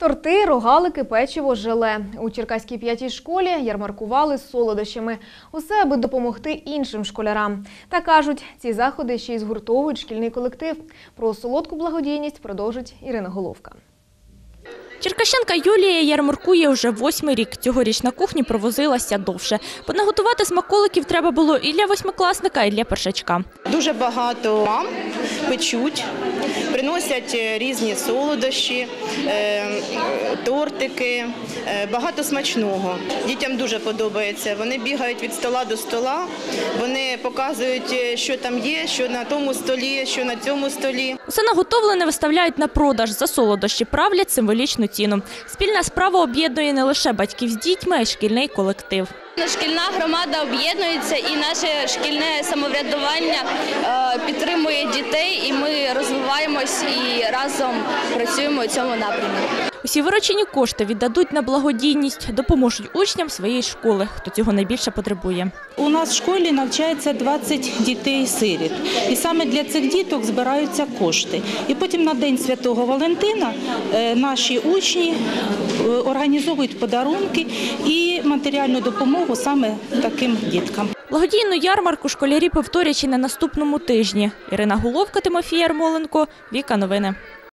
Торти, рогалики, печиво, желе. У Черкаській п'ятій школі ярмаркували з солодощами. Усе, аби допомогти іншим школярам. Та кажуть, ці заходи ще й згуртовують шкільний колектив. Про солодку благодійність продовжить Ірина Головка. Черкащанка Юлія ярмаркує вже восьмий рік. Цьогоріч на кухні провозилася довше. Бо наготувати смаколиків треба було і для восьмикласника, і для першачка. Дуже багато мам печуть, приносять е, різні солодощі, е, тортики, е, багато смачного. Дітям дуже подобається. Вони бігають від стола до стола, вони показують, е, що там є, що на тому столі, що на цьому столі. Усе наготовлене виставляють на продаж. За солодощі правлять символічну ціну. Спільна справа об'єднує не лише батьків з дітьми, а й шкільний колектив. Шкільна громада об'єднується і наше шкільне самоврядування е, підтримує дітей, і ми розвиваємось і разом працюємо у цьому напрямку. Усі виручені кошти віддадуть на благодійність, допоможуть учням своєї школи, хто цього найбільше потребує. У нас в школі навчається 20 дітей-сиріт. І саме для цих діток збираються кошти. І потім на День Святого Валентина е, наші учні е, організовують подарунки і матеріальну допомогу саме таким діткам. Благодійну ярмарку школярі повторять і на наступному тижні. Ірина Головка, Тимофій Ярмоленко, Віка Новини.